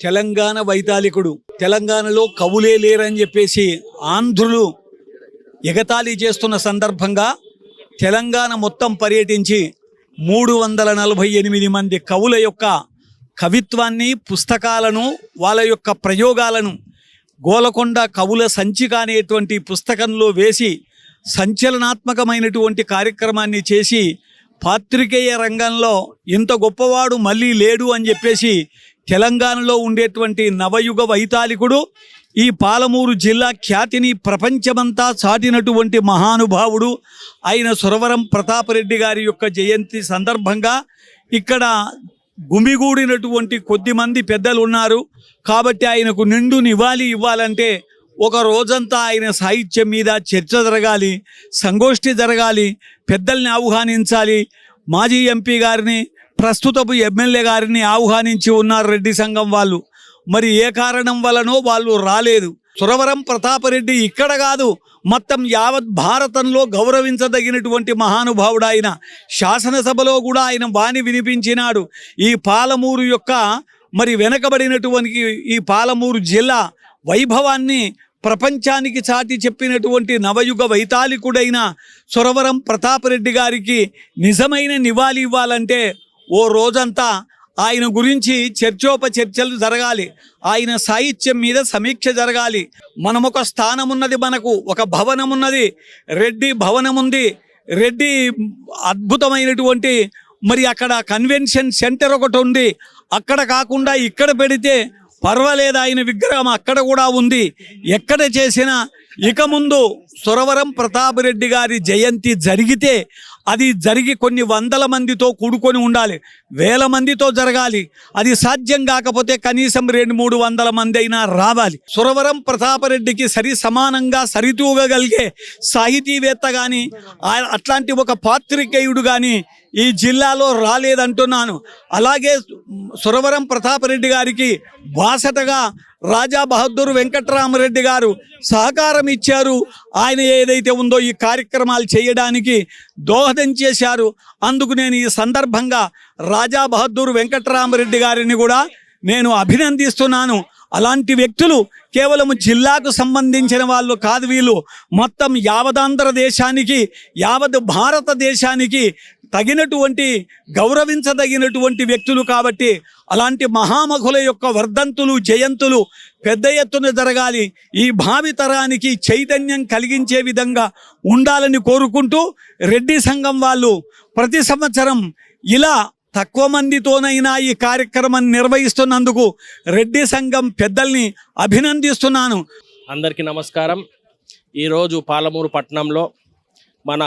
తెలంగాణ వైతాళికుడు. తెలంగాణలో కవులే లేరని చెప్పేసి ఆంధ్రులు ఎగతాళి చేస్తున్న సందర్భంగా తెలంగాణ మొత్తం పర్యటించి మూడు వందల నలభై ఎనిమిది మంది కవుల యొక్క కవిత్వాన్ని పుస్తకాలను వాళ్ళ యొక్క ప్రయోగాలను గోలకొండ కవుల సంచిక అనేటువంటి పుస్తకంలో వేసి సంచలనాత్మకమైనటువంటి కార్యక్రమాన్ని చేసి పాత్రికేయ రంగంలో ఇంత గొప్పవాడు మళ్ళీ లేడు అని చెప్పేసి తెలంగాణలో ఉండేటువంటి నవయుగ వైతాళికుడు ఈ పాలమూరు జిల్లా ఖ్యాతిని ప్రపంచమంతా చాటినటువంటి మహానుభావుడు ఆయన సురవరం ప్రతాపరెడ్డి గారి యొక్క జయంతి సందర్భంగా ఇక్కడ గుమిగూడినటువంటి కొద్ది మంది పెద్దలు ఉన్నారు కాబట్టి ఆయనకు నిండు నివాళి ఇవ్వాలంటే ఒక రోజంతా ఆయన సాహిత్యం మీద చర్చ జరగాలి సంగోష్ఠి జరగాలి పెద్దల్ని ఆహ్వానించాలి. మాజీ ఎంపీ గారిని ప్రస్తుతపు ఎమ్మెల్యే గారిని ఆహ్వానించి ఉన్నారు రెడ్డి సంఘం వాళ్ళు. మరి ఏ కారణం వలనో వాళ్ళు రాలేదు. సురవరం ప్రతాపరెడ్డి ఇక్కడ కాదు మొత్తం యావత్ భారతంలో గౌరవించదగినటువంటి మహానుభావుడు ఆయన. శాసనసభలో కూడా ఆయన వాణి వినిపించినాడు. ఈ పాలమూరు యొక్క మరి వెనకబడినటువంటి ఈ పాలమూరు జిల్లా వైభవాన్ని ప్రపంచానికి చాటి చెప్పినటువంటి నవయుగ వైతాళికుడైన సురవరం ప్రతాపరెడ్డి గారికి నిజమైన నివాళి ఇవ్వాలంటే ఓ రోజంతా ఆయన గురించి చర్చోపచర్చలు జరగాలి. ఆయన సాహిత్యం మీద సమీక్ష జరగాలి. మనం ఒక స్థానం ఉన్నది మనకు ఒక భవనం ఉన్నది రెడ్డి భవనం ఉంది రెడ్డి అద్భుతమైనటువంటి మరి అక్కడ కన్వెన్షన్ సెంటర్ ఒకటి ఉంది అక్కడ కాకుండా ఇక్కడ పెడితే పర్వాలేదు ఆయన విగ్రహం అక్కడ కూడా ఉంది. ఎక్కడ చేసినా ఇక ముందు సురవరం ప్రతాపరెడ్డి గారి జయంతి జరిగితే అది జరిగి కొన్ని వందల మందితో కూడుకొని ఉండాలి. వేల మందితో జరగాలి. అది సాధ్యం కాకపోతే కనీసం రెండు మూడు వందల మంది అయినా రావాలి. సురవరం ప్రతాపరెడ్డికి సరి సమానంగా సరితూగగలిగే సాహితీవేత్త కానీ అట్లాంటి ఒక పాత్రికేయుడు కానీ ఈ జిల్లాలో రాలేదంటున్నాను. అలాగే సురవరం ప్రతాపరెడ్డి గారికి బాసటగా రాజా బహదూర్ వెంకట్రామరెడ్డి గారు సహకారం ఇచ్చారు. ఆయన ఏదైతే ఉందో ఈ కార్యక్రమాలు చేయడానికి దోహదం చేశారు. అందుకు నేను ఈ సందర్భంగా రాజా బహదూర్ వెంకట్రామరెడ్డి గారిని కూడా నేను అభినందిస్తున్నాను. అలాంటి వ్యక్తులు కేవలం జిల్లాకు సంబంధించిన వాళ్ళు కాదు వీళ్ళు. మొత్తం యావదాంధ్ర దేశానికి యావత్ భారతదేశానికి తగినటువంటి గౌరవించదగినటువంటి వ్యక్తులు కాబట్టి అలాంటి మహామహుల యొక్క వర్ధంతులు జయంతులు పెద్ద ఎత్తున జరగాలి. ఈ భావితరానికి చైతన్యం కలిగించే విధంగా ఉండాలని కోరుకుంటూ రెడ్డి సంఘం వాళ్ళు ప్రతి సంవత్సరం ఇలా తక్కువ మందితోనైనా ఈ కార్యక్రమం నిర్వహిస్తున్నందుకు రెడ్డి సంఘం పెద్దల్ని అభినందిస్తున్నాను. అందరికీ నమస్కారం. ఈరోజు పాలమూరు పట్టణంలో మన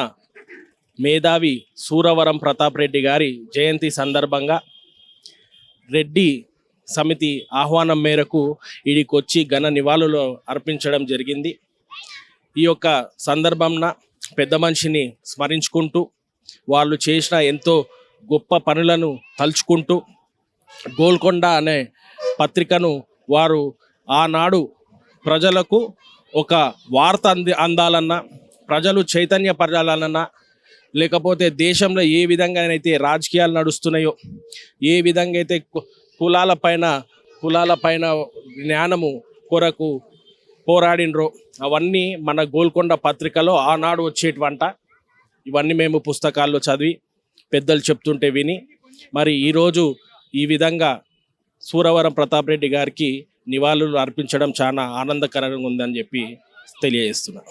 మేధావి సూరవరం ప్రతాప్ రెడ్డి గారి జయంతి సందర్భంగా రెడ్డి సమితి ఆహ్వానం మేరకు ఇడికొచ్చి ఘన నివాళులు అర్పించడం జరిగింది. ఈ యొక్క సందర్భంన పెద్ద మనిషిని స్మరించుకుంటూ వాళ్ళు చేసిన ఎంతో గొప్ప పనులను తలుచుకుంటూ గోల్కొండ అనే పత్రికను వారు ఆనాడు ప్రజలకు ఒక వార్త అంది అందాలన్నా ప్రజలు చైతన్యపరచాలన్నా లేకపోతే దేశంలో ఏ విధంగానైతే రాజకీయాలు నడుస్తున్నాయో ఏ విధంగా అయితే కు- కులాల పైన కులాల పైన జ్ఞానము కొరకు పోరాడినరో అవన్నీ మన గోల్కొండ పత్రికలో ఆనాడు వచ్చేటివంట. ఇవన్నీ మేము పుస్తకాల్లో చదివి పెద్దలు చెప్తుంటే విని మరి ఈరోజు ఈ విధంగా సూరవరం ప్రతాప్ రెడ్డి గారికి నివాళులు అర్పించడం చాలా ఆనందకరంగా ఉందని చెప్పి తెలియజేస్తున్నాను